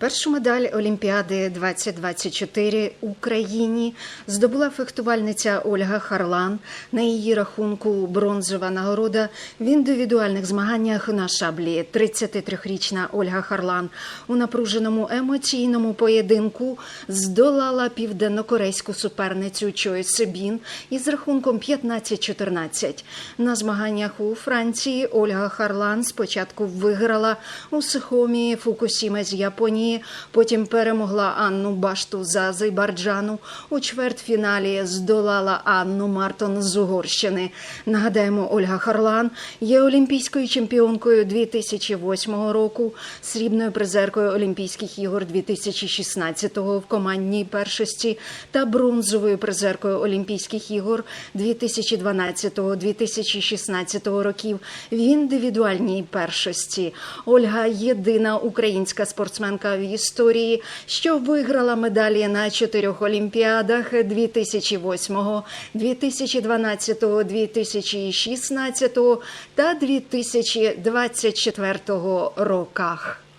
Першу медаль Олімпіади 2024 Україні здобула фехтувальниця Ольга Харлан. На її рахунку бронзова нагорода в індивідуальних змаганнях на шаблі. 33-річна Ольга Харлан у напруженому емоційному поєдинку здолала південнокорейську суперницю Чой Себін із рахунком 15-14. На змаганнях у Франції Ольга Харлан спочатку виграла у Сихомі Фукусіме з Японії, потім перемогла Анну Башту з Азербайджану. У чвертьфіналі здолала Анну Мартон з Угорщини. Нагадаємо, Ольга Харлан є олімпійською чемпіонкою 2008 року, срібною призеркою Олімпійських ігор 2016 в командній першості та бронзовою призеркою Олімпійських ігор 2012-2016 років в індивідуальній першості. Ольга єдина українська спортсменка в історії, що виграла медалі на чотирьох олімпіадах 2008, 2012, 2016 та 2024 роках.